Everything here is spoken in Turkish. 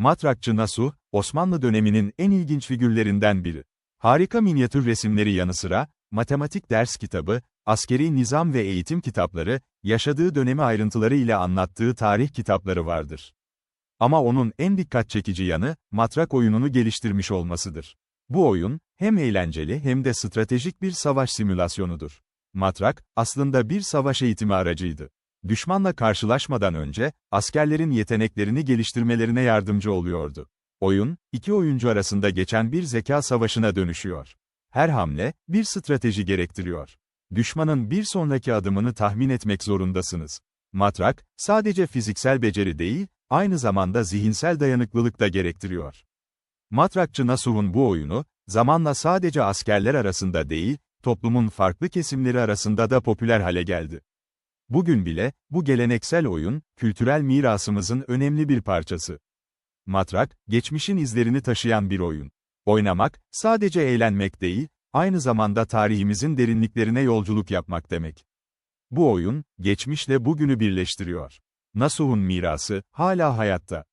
Matrakçı Nasuh, Osmanlı döneminin en ilginç figürlerinden biri. Harika minyatür resimleri yanı sıra, matematik ders kitabı, askeri nizam ve eğitim kitapları, yaşadığı dönemi ayrıntıları ile anlattığı tarih kitapları vardır. Ama onun en dikkat çekici yanı, matrak oyununu geliştirmiş olmasıdır. Bu oyun, hem eğlenceli hem de stratejik bir savaş simülasyonudur. Matrak, aslında bir savaş eğitimi aracıydı. Düşmanla karşılaşmadan önce, askerlerin yeteneklerini geliştirmelerine yardımcı oluyordu. Oyun, iki oyuncu arasında geçen bir zeka savaşına dönüşüyor. Her hamle, bir strateji gerektiriyor. Düşmanın bir sonraki adımını tahmin etmek zorundasınız. Matrak, sadece fiziksel beceri değil, aynı zamanda zihinsel dayanıklılık da gerektiriyor. Matrakçı Nasuh'un bu oyunu, zamanla sadece askerler arasında değil, toplumun farklı kesimleri arasında da popüler hale geldi. Bugün bile, bu geleneksel oyun, kültürel mirasımızın önemli bir parçası. Matrak, geçmişin izlerini taşıyan bir oyun. Oynamak, sadece eğlenmek değil, aynı zamanda tarihimizin derinliklerine yolculuk yapmak demek. Bu oyun, geçmişle bugünü birleştiriyor. Nasuh'un mirası, hala hayatta.